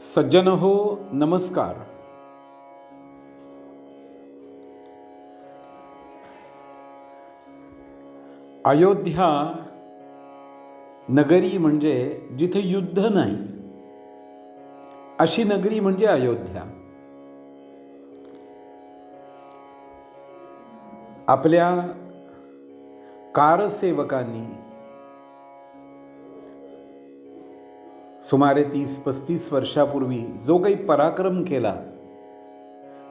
सज्जन हो नमस्कार. अयोध्या नगरी म्हणजे जिथे युद्ध नाही अशी नगरी म्हणजे अयोध्या. आपल्या कारसेवकांनी सुमारे तीस पस्तीस वर्षापूर्वी जो काही पराक्रम केला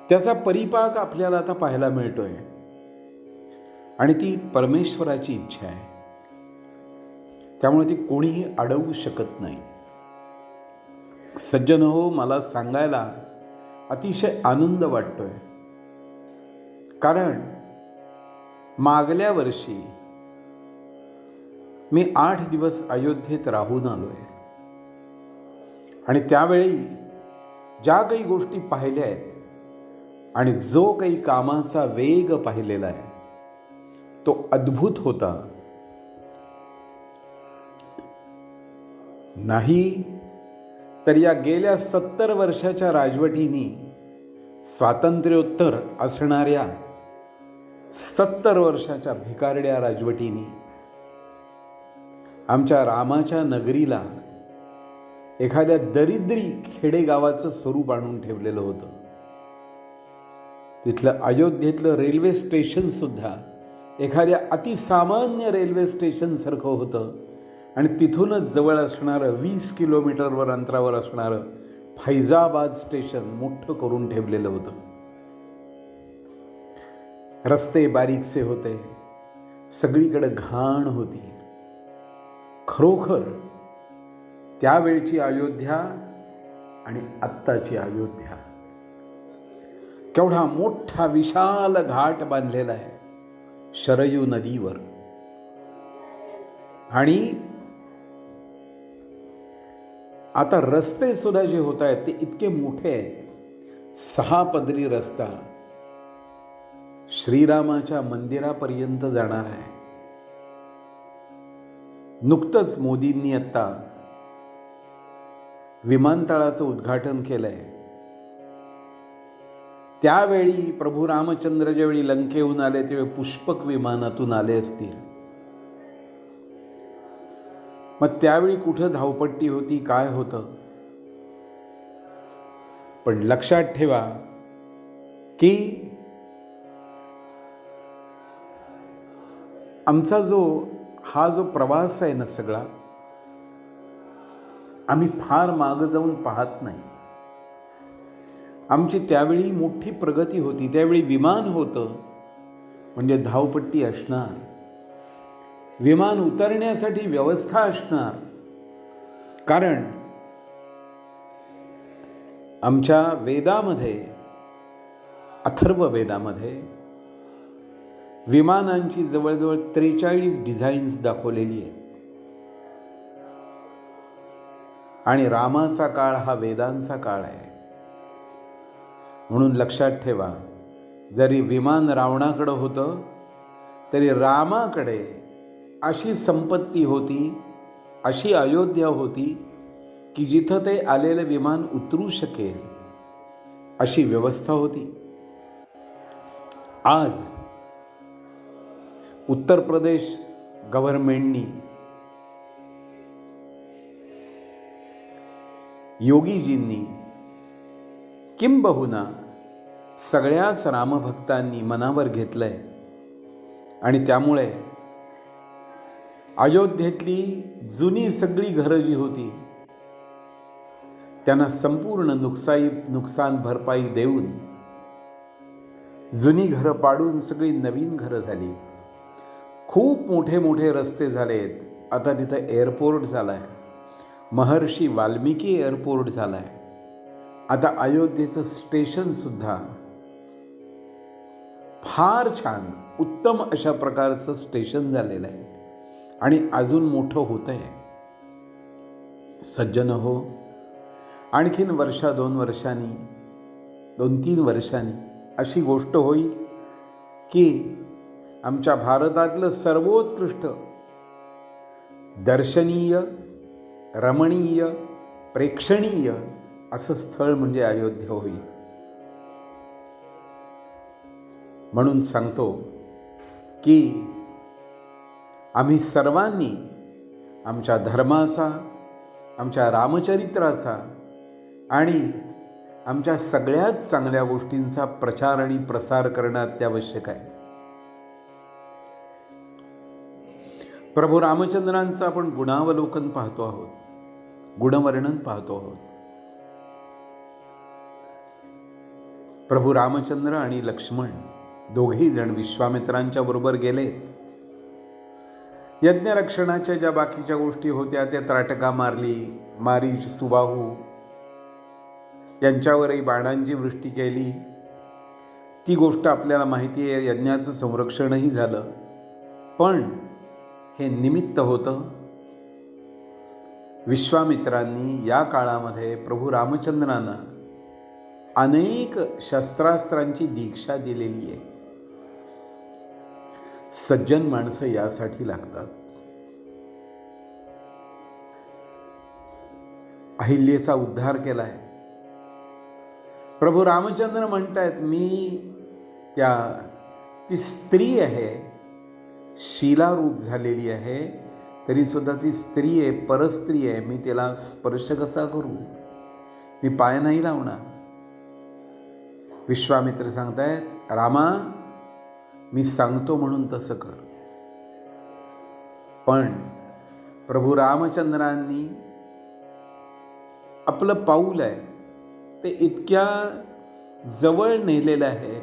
त्याचा परिपाक आपल्याला आता पाहायला मिळतोय. आणि ती परमेश्वराची इच्छा आहे. त्यामुळे ती कोणीही अडवू शकत नाही. सज्जन हो मला सांगायला अतिशय आनंद वाटतोय. कारण मागल्या वर्षी मी आठ दिवस अयोध्येत राहून आलोय. आणि त्यावेळी ज्या काही गोष्टी पाहिल्या आहेत आणि जो काही कामाचा वेग पाहिलेला आहे तो अद्भुत होता. नाही तर या गेल्या सत्तर वर्षाच्या राजवटीनी स्वातंत्र्योत्तर असणाऱ्या सत्तर वर्षाच्या भिकारड्या राजवटींनी आमच्या रामाच्या नगरीला एखाद्या दरिद्री खेडेगावाचं स्वरूप आणून ठेवलेलं होतं. तिथलं अयोध्येतलं रेल्वे स्टेशन सुद्धा एखाद्या अतिसामान्य रेल्वे स्टेशनसारखं होतं. आणि तिथूनच जवळ असणारं वीस किलोमीटरवर अंतरावर असणारं फैजाबाद स्टेशन मोठं करून ठेवलेलं होतं. रस्ते बारीकसे होते. सगळीकडे घाण होती. खरोखर त्यावेळची अयोध्या आणि आत्ताची अयोध्या. केवढा मोठा विशाल घाट बांधलेला आहे शरयू नदीवर. आणि आता रस्ते सुद्धा जे होत आहेत ते इतके मोठे आहेत. सहा पदरी रस्ता श्रीरामाच्या मंदिरापर्यंत जाणार आहे. नुकतंच मोदींनी आता विमानतळाचं उद्घाटन केलंय. त्यावेळी प्रभू रामचंद्र ज्यावेळी लंकेहून आले त्यावेळी पुष्पक विमानातून आले असतील. मग त्यावेळी कुठं धावपट्टी होती काय होतं? पण लक्षात ठेवा की आमचा जो हा जो प्रवास आहे ना सगळा आम्ही फार मागं जाऊन पाहत नाही. आमची त्यावेळी मोठी प्रगती होती. त्यावेळी विमान होतं. म्हणजे धावपट्टी असणार. विमान उतरण्यासाठी व्यवस्था असणार. कारण आमच्या वेदामध्ये अथर्व वेदामध्ये विमानांची जवळजवळ त्रेचाळीस डिझाईन्स दाखवलेली आहे आणि रामाचा काळ हा वेदांचा काळ आहे. म्हणून लक्षात ठेवा जरी विमान रावणाकडं होतं तरी रामाकडे अशी संपत्ती होती अशी अयोध्या होती की जिथं ते आलेलं विमान उतरू शकेल अशी व्यवस्था होती. आज उत्तर प्रदेश गव्हर्नमेंटनी योगीजींनी किंबहुना सगळ्याच रामभक्तांनी मनावर घेतलंय. आणि त्यामुळे अयोध्येतली जुनी सगळी घरं जी होती त्यांना संपूर्ण नुकसाई नुकसान भरपाई देऊन जुनी घरं पाडून सगळी नवीन घरं झाली. खूप मोठे मोठे रस्ते झालेत. आता तिथं एअरपोर्ट झाला आहे महर्षी वाल्मिकी एअरपोर्ट झाला आहे आता अयोध्येचं स्टेशनसुद्धा फार छान उत्तम अशा प्रकारचं स्टेशन झालेलं आहे. आणि अजून मोठं होतं आहे सज्जन हो. आणखीन वर्षा दोन वर्षांनी दोन तीन वर्षांनी अशी गोष्ट होईल की आमच्या भारतातलं सर्वोत्कृष्ट दर्शनीय रमणीय प्रेक्षणीय असं स्थळ म्हणजे अयोध्या होईल म्हणून सांगतो की आम्ही सर्वांनी आमच्या धर्माचा आमच्या रामचरित्राचा आणि आमच्या सगळ्यात चांगल्या गोष्टींचा प्रचार आणि प्रसार करणं अत्यावश्यक आहे. प्रभू रामचंद्रांचं आपण गुणावलोकन पाहतो आहोत. गुणवर्णन पाहतो आहोत. प्रभू रामचंद्र आणि लक्ष्मण दोघेही जण विश्वामित्रांच्या बरोबर गेलेत. यज्ञरक्षणाच्या ज्या बाकीच्या गोष्टी होत्या त्या त्राटका मारली मारीच सुबाहू यांच्यावरही बाणांची वृष्टी केली. ती गोष्ट आपल्याला माहिती आहे यज्ञाचं संरक्षणही झालं. पण हे निमित्त होतं. विश्वामित्रांनी या काळामध्ये प्रभू रामचंद्रांना अनेक शस्त्रास्त्रांची दीक्षा दिलेली आहे. सज्जन माणसं यासाठी लागतात. अहिल्येचा उद्धार केलाय. प्रभू रामचंद्र म्हणतायत मी त्या ती स्त्री आहे शिलारूप झालेली आहे. तरी सुद्धा ती स्त्री आहे परस्त्री आहे. मी तिला स्पर्श कसा करू? मी पाय नाही लावणार. विश्वामित्र सांगतायत रामा मी सांगतो म्हणून तसं कर. पण प्रभू रामचंद्रांनी आपलं पाऊल आहे. ते इतक्या जवळ नेलेलं आहे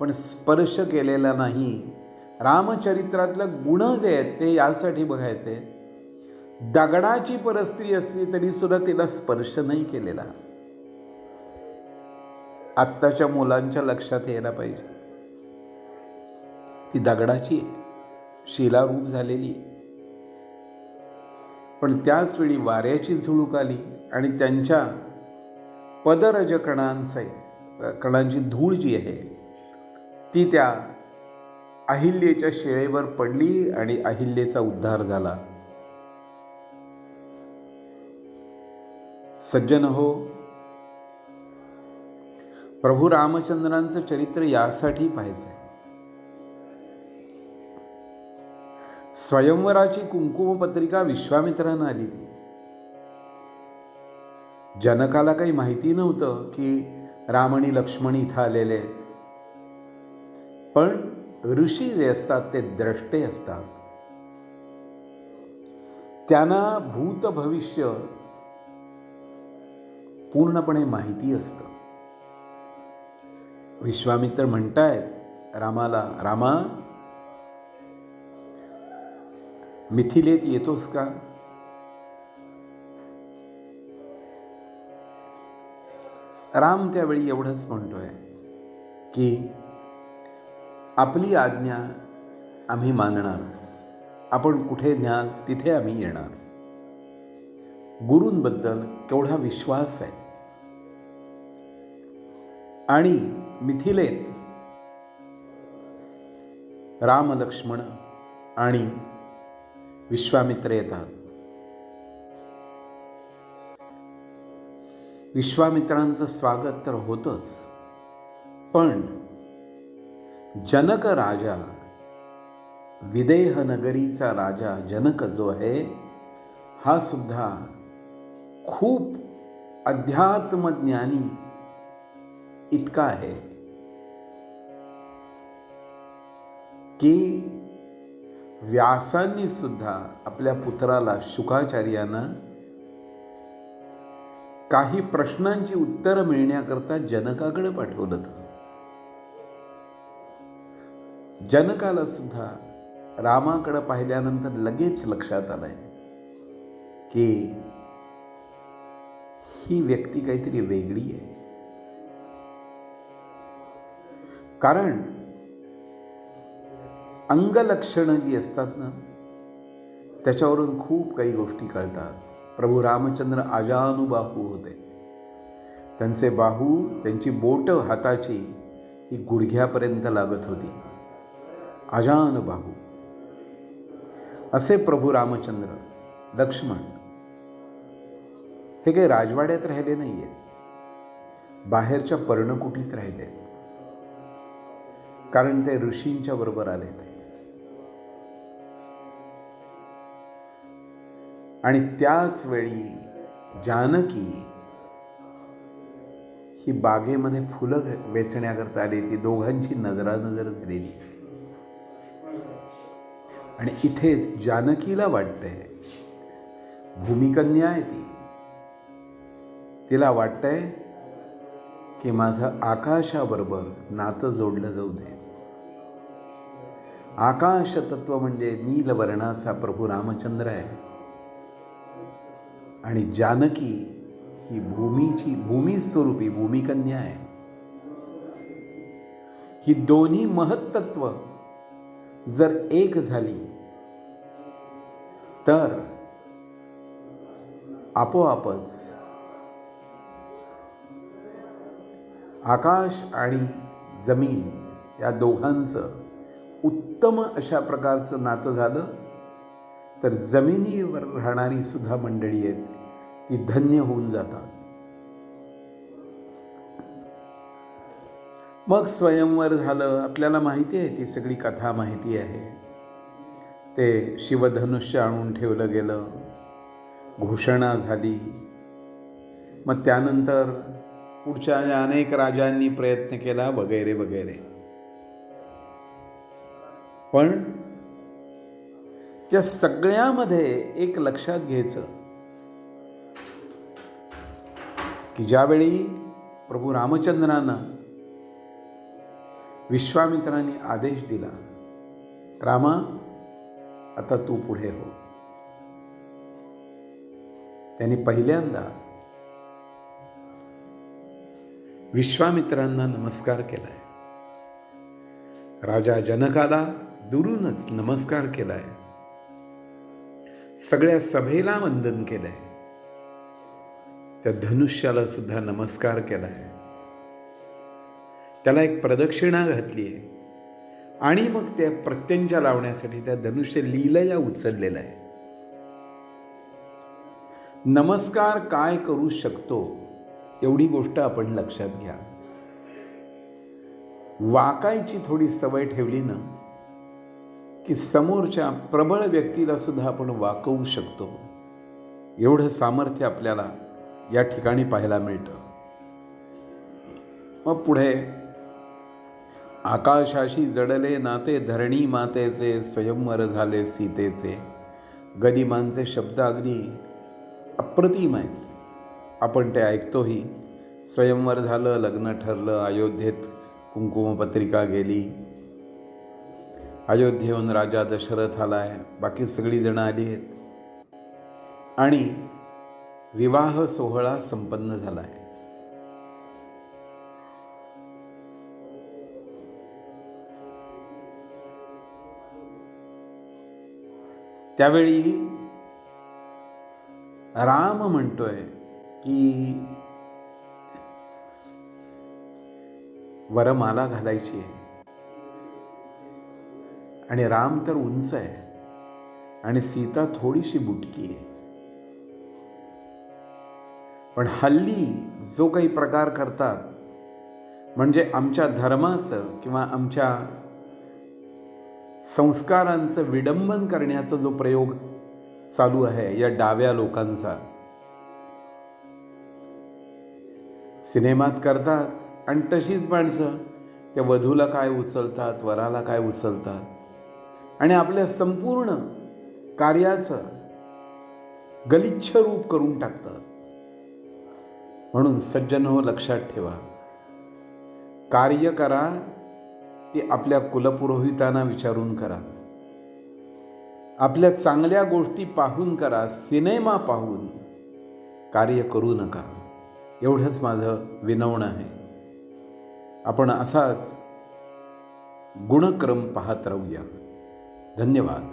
पण स्पर्श केलेला नाही. रामचरित्रातलं गुण जे आहेत ते यासाठी बघायचे. दगडाची परस्त्री असली तरी सुद्धा तिला स्पर्श नाही केलेला. आत्ताच्या मुलांच्या लक्षात यायला पाहिजे. ती दगडाची शिलारूप झालेली पण त्याच वेळी वाऱ्याची झुळूक आली आणि त्यांच्या पदरज कणांचे कणांची धूळ जी आहे ती त्या अहिल्येच्या शिळेवर पडली आणि अहिल्येचा उद्धार झाला. सज्जन हो प्रभू रामचंद्रांचं चरित्र यासाठी पाहिजे स्वयंवराची कुंकुम पत्रिका विश्वामित्रांना आली ती. जनकाला काही माहिती नव्हतं की राम आणि लक्ष्मण इथं आलेले आहेत. पण ऋषी जे असतात ते द्रष्टे असतात. त्यांना भूत भविष्य पूर्णपणे माहिती असतं. विश्वामित्र म्हणतायत रामाला रामा मिथिलेत येतोस का? राम त्यावेळी एवढंच म्हणतोय की आपली आज्ञा आम्ही मानणार. आपण कुठे न्याल तिथे आम्ही येणार. गुरूंबद्दल केवढा विश्वास आहे. आणि मिथिलेत राम लक्ष्मण आणि विश्वामित्र येतात. विश्वामित्रांचं स्वागत तर होतंच पण जनक राजा विदेह नगरीचा राजा जनक जो आहे हा सुद्धा खूप अध्यात्मज्ञानी इतका आहे की व्यासांनी सुद्धा आपल्या पुत्राला शुकाचार्यांना काही प्रश्नांची उत्तरं मिळण्याकरता जनकाकडे पाठवलं होतं. जनकाला सुद्धा रामाकडे पाहिल्यानंतर लगेच लक्षात आलंय की ही व्यक्ती काहीतरी वेगळी आहे. कारण अंगलक्षणं जी असतात ना त्याच्यावरून खूप काही गोष्टी कळतात. प्रभू रामचंद्र आजानुबाहू होते. त्यांचे बाहू त्यांची बोट हाताची ही गुडघ्यापर्यंत लागत होती. अजान बाहू. असे प्रभू रामचंद्र लक्ष्मण. हे काही राजवाड्यात राहिले नाही आहेत बाहेरच्या पर्णकुटीत राहिले. कारण ते ऋषींच्या बरोबर आले ते. आणि त्याच वेळी जानकी ही बागेमध्ये फुलं वेचण्याकरता आली ती दोघांची नजरानजर झालेली आणि इथेच जानकीला वाटतंय. भूमिकन्या आहे ती. तिला वाटतंय की माझं आकाशाबरोबर नातं जोडलं जाऊ दे. आकाश तत्व म्हणजे नीलवर्णाचा प्रभू रामचंद्र आहे. आणि जानकी ही भूमीची भूमी स्वरूपी भूमिकन्या आहे. ही दोन्ही महत्त्व जर एक झाली तर आपोआपच आकाश आणि जमीन या दोघांचं उत्तम अशा प्रकारचं नातं झालं. तर जमिनीवर राहणारी सुद्धा मंडळी आहेत ती धन्य होऊन जातात. मग स्वयंवर झालं. आपल्याला माहिती आहे ती सगळी कथा माहिती आहे. ते शिवधनुष्य आणून ठेवलं गेलं. घोषणा झाली. मग त्यानंतर पुढच्या अनेक राजांनी प्रयत्न केला वगैरे वगैरे. पण या सगळ्यामध्ये एक लक्षात घ्यायचं की ज्यावेळी प्रभू रामचंद्रांना विश्वामित्रांनी आदेश दिला रामा आता तू पुढे हो. त्यांनी पहिल्यांदा विश्वामित्रांना नमस्कार केलाय. राजा जनकाला दुरूनच नमस्कार केलाय. सगळ्या सभेला वंदन केलंय. त्या धनुष्याला सुद्धा नमस्कार केलाय. त्याला एक प्रदक्षिणा घातली आहे आणि मग त्या प्रत्यंच्या लावण्यासाठी त्या धनुष्य लीलया उचललेलं आहे नमस्कार काय करू शकतो? एवढी गोष्ट आपण लक्षात घ्या. वाकायची थोडी सवय ठेवली ना की समोरच्या प्रबळ व्यक्तीला सुद्धा आपण वाकवू शकतो. एवढं सामर्थ्य आपल्याला या ठिकाणी पाहायला मिळतं. मग पुढे आकाशाशी जडले नाते धरणी मातेचे स्वयंवर झाले सीतेचे. गदिमांचे शब्द अगदी अप्रतिम आहेत. आपण ते ऐकतोही. स्वयंवर झालं लग्न ठरलं अयोध्येत कुंकुमपत्रिका गेली. अयोध्येहून राजा दशरथ आलाय बाकी सगळीजणं आली आहेत. आणि विवाह सोहळा संपन्न झाला आहे त्यावेळी राम म्हणतोय की वरमाला घालायची आहे. आणि राम तर उंच आहे आणि सीता थोडीशी बुटकी आहे. पण हल्ली जो काही प्रकार करतात म्हणजे आमच्या धर्माचं किंवा आमच्या संस्कारांचं विडंबन करण्याचा जो प्रयोग चालू आहे या डाव्या लोकांचा. सिनेमात करतात आणि तशीच माणसं त्या वधूला काय उचलतात वराला काय उचलतात. आणि आपल्या संपूर्ण कार्याचं गलिच्छ रूप करून टाकतात. म्हणून सज्जन हो लक्षात ठेवा. कार्य करा ते आपल्या कुलपुरोहितांना विचारून करा. आपल्या चांगल्या गोष्टी पाहून करा सिनेमा पाहून. कार्य करू नका. एवढंच माझं विनवणं आहे. आपण असाच गुणक्रम पाहत राहूया. धन्यवाद.